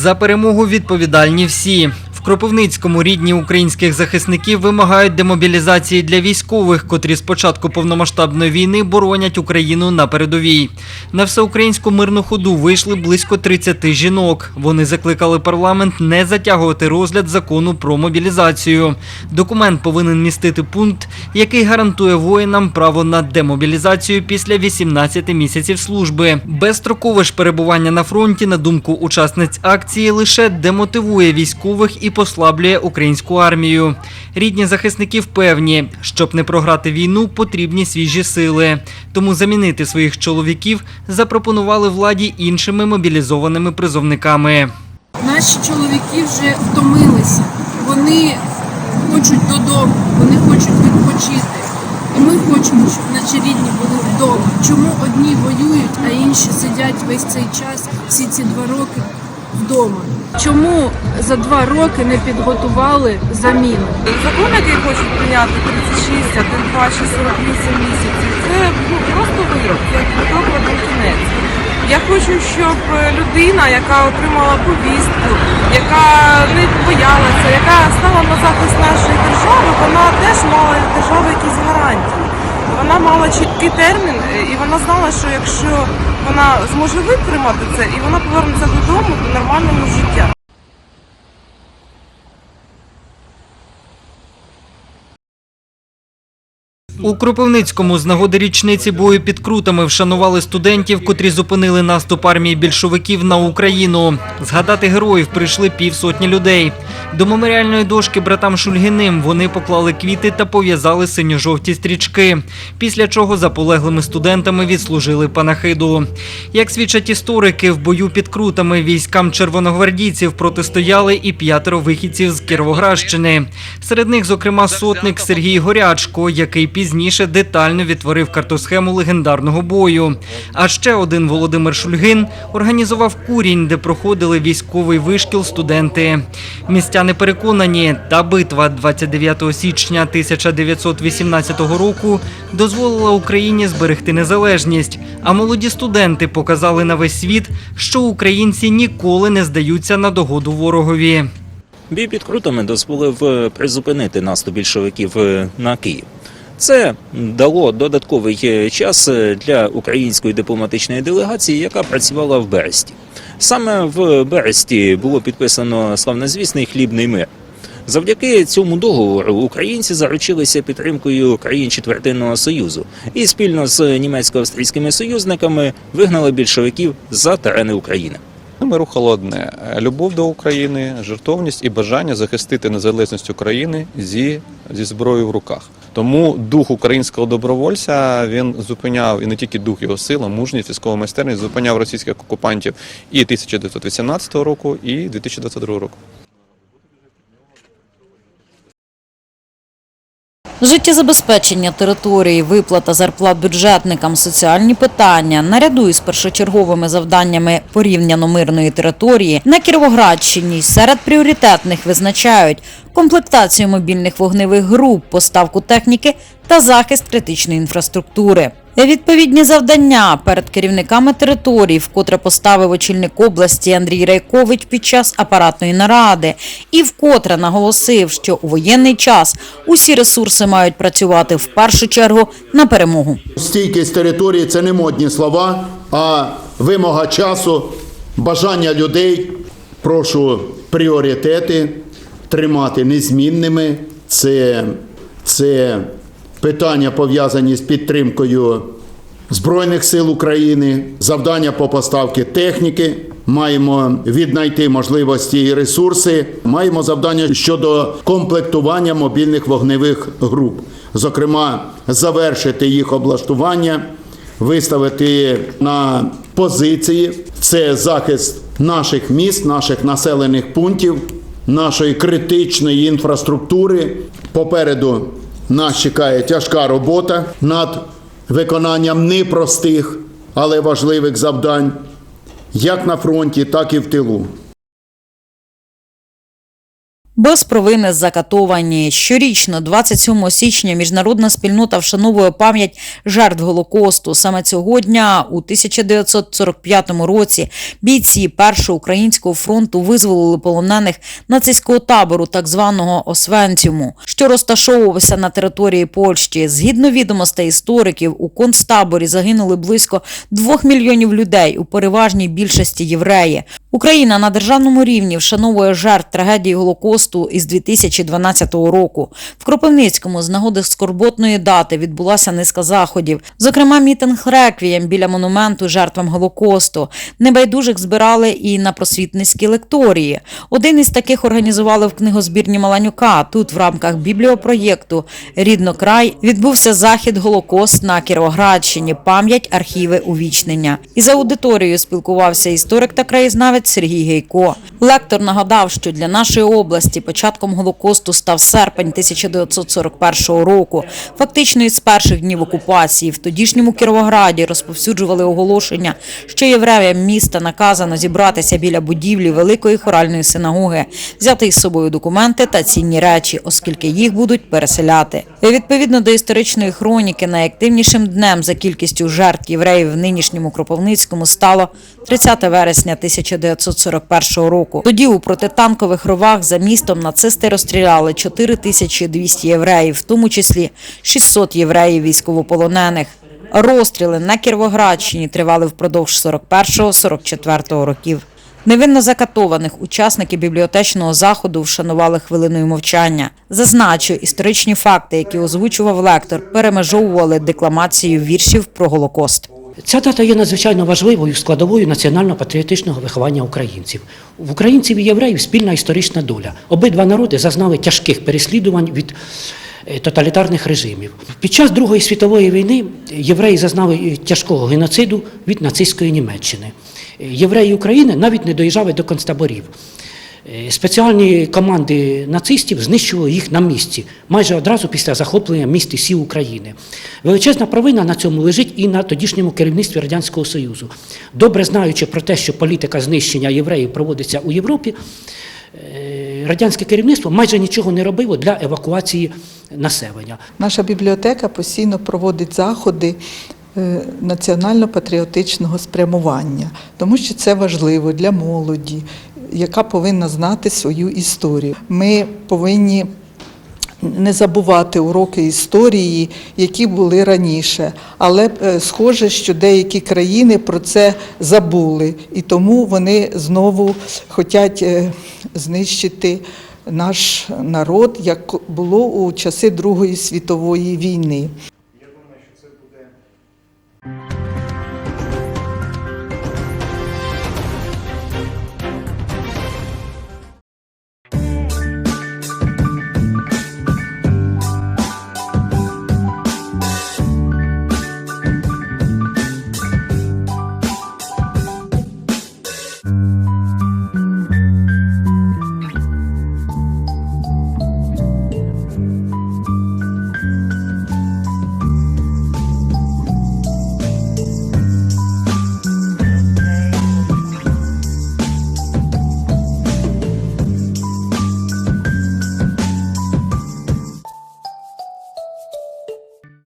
За перемогу відповідальні всі. Кропивницькому рідні українських захисників вимагають демобілізації для військових, котрі з початку повномасштабної війни боронять Україну на передовій. На всеукраїнську мирну ходу вийшли близько 30 жінок. Вони закликали парламент не затягувати розгляд закону про мобілізацію. Документ повинен містити пункт, який гарантує воїнам право на демобілізацію після 18 місяців служби. Безстрокове ж перебування на фронті, на думку учасниць акції, лише демотивує військових і послаблює українську армію. Рідні захисників певні, щоб не програти війну, потрібні свіжі сили. Тому замінити своїх чоловіків запропонували владі іншими мобілізованими призовниками. Наші чоловіки вже втомилися. Вони хочуть додому, вони хочуть відпочити. І ми хочемо, щоб наші рідні були вдома. Чому одні воюють, а інші сидять весь цей час, всі ці два роки вдома? Чому за два роки не підготували заміну? Закон, який хочуть прийняти 36, 1, 2, 6, 48 місяців, це ну, просто вирок, це квиток в кінець. Я хочу, щоб людина, яка отримала повістку, яка не боялася, яка стала на захист нашої держави, вона теж мала держави якісь гарантії. Вона мала чіткий термін, е, і вона знала, що якщо вона зможе витримати це, і вона повернеться додому до нормального життя. У Кропивницькому з нагоди річниці бою під крутами вшанували студентів, котрі зупинили наступ армії більшовиків на Україну. Згадати героїв прийшли півсотні людей. До меморіальної дошки братам Шульгіним вони поклали квіти та пов'язали синьо-жовті стрічки. Після чого за полеглими студентами відслужили панахиду. Як свідчать історики, в бою під крутами військам червоногвардійців протистояли і п'ятеро вихідців з Кіровоградщини. Серед них, зокрема, сотник Сергій Горячко, який пізніше детально відтворив картосхему легендарного бою. А ще один Володимир Шульгин організував курінь, де проходили військовий вишкіл студенти. Містяни переконані, та битва 29 січня 1918 року дозволила Україні зберегти незалежність. А молоді студенти показали на весь світ, що українці ніколи не здаються на догоду ворогові. Бій під крутами дозволив е, призупинити наступ більшовиків е, на Київ. Це дало додатковий е, час е, для української дипломатичної делегації, яка працювала в Бересті. Саме в Бересті було підписано славнозвісний хлібний мир. Завдяки цьому договору українці заручилися підтримкою країн Четвертинного Союзу і спільно з німецько-австрійськими союзниками вигнали більшовиків за терени України. Ми рухало одне: любов до України, жертовність і бажання захистити незалежність України зі, зі зброєю в руках. Тому дух українського добровольця він зупиняв і не тільки дух його сила, мужність, військова майстерність зупиняв російських окупантів і 1918 року, і 2022 року. Життєзабезпечення території, виплата зарплат бюджетникам, соціальні питання наряду із першочерговими завданнями порівняно мирної території на Кіровоградщині серед пріоритетних визначають комплектацію мобільних вогневих груп, поставку техніки та захист критичної інфраструктури. Відповідні завдання перед керівниками територій, вкотре поставив очільник області Андрій Райкович під час апаратної наради, і вкотре наголосив, що у воєнний час усі ресурси мають працювати в першу чергу на перемогу. Стійкість території це не модні слова, а вимога часу, бажання людей. Прошу пріоритети тримати незмінними. Це, це питання пов'язані з підтримкою Збройних сил України, завдання по поставці техніки. Маємо віднайти можливості і ресурси. Маємо завдання щодо комплектування мобільних вогневих груп, зокрема, завершити їх облаштування, виставити на позиції. Це захист наших міст, наших населених пунктів, нашої критичної інфраструктури. Попереду нас чекає тяжка робота над виконанням непростих, але важливих завдань, як на фронті, так і в тилу. Без провини закатовані. Щорічно, 27 січня, міжнародна спільнота вшановує пам'ять жертв Голокосту. Саме цього дня, у 1945 році, бійці Першого українського фронту визволили полонених нацистського табору, так званого Освенцюму, що розташовувався на території Польщі. Згідно відомостей істориків, у концтаборі загинули близько двох мільйонів людей, у переважній більшості євреї. Україна на державному рівні вшановує жертв трагедії Голокосту із 2012 року. В Кропивницькому з нагоди скорботної дати відбулася низка заходів, зокрема мітинг реквієм біля монументу жертвам Голокосту. Небайдужих збирали і на просвітницькі лекторії. Один із таких організували в книгозбірні Маланюка. Тут в рамках бібліопроєкту Рідно край відбувся захід Голокост на Кіровоградщині. Пам'ять архіви увічнення. Із аудиторією спілкувався історик та краєзнавець Сергій Гейко. Лектор нагадав, що для нашої області початком Голокосту став серпень 1941 року. Фактично із перших днів окупації в тодішньому Кіровограді розповсюджували оголошення, що євреям міста наказано зібратися біля будівлі великої хоральної синагоги, взяти із собою документи та цінні речі, оскільки їх будуть переселяти. І Відповідно до історичної хроніки, найактивнішим днем за кількістю жертв євреїв в нинішньому Кропивницькому стало 30 вересня 1941 року. Тоді у протитанкових ровах за містом нацисти розстріляли 4200 євреїв, в тому числі 600 євреїв військовополонених. Розстріли на Кіровоградщині тривали впродовж 41-44 років. Невинно закатованих учасників бібліотечного заходу вшанували хвилиною мовчання. Зазначу, історичні факти, які озвучував лектор, перемежовували декламацією віршів про Голокост. Ця дата є надзвичайно важливою складовою національно-патріотичного виховання українців. В українців і євреїв спільна історична доля. Обидва народи зазнали тяжких переслідувань від е, тоталітарних режимів. Під час Другої світової війни євреї зазнали е, тяжкого геноциду від нацистської Німеччини. Е, Євреї України навіть не доїжджали до концтаборів. Е, Спеціальні команди нацистів знищували їх на місці майже одразу після захоплення міст і сіл України. Величезна провина на цьому лежить і на тодішньому керівництві Радянського Союзу. Добре знаючи про те, що політика знищення євреїв проводиться у Європі, е, радянське керівництво майже нічого не робило для евакуації населення. Наша бібліотека постійно проводить заходи е, національно-патріотичного спрямування, тому що це важливо для молоді, яка повинна знати свою історію. Ми повинні не забувати уроки історії, які були раніше. Але е, схоже, що деякі країни про це забули, і тому вони знову хочуть е, знищити наш народ, як було у часи Другої світової війни.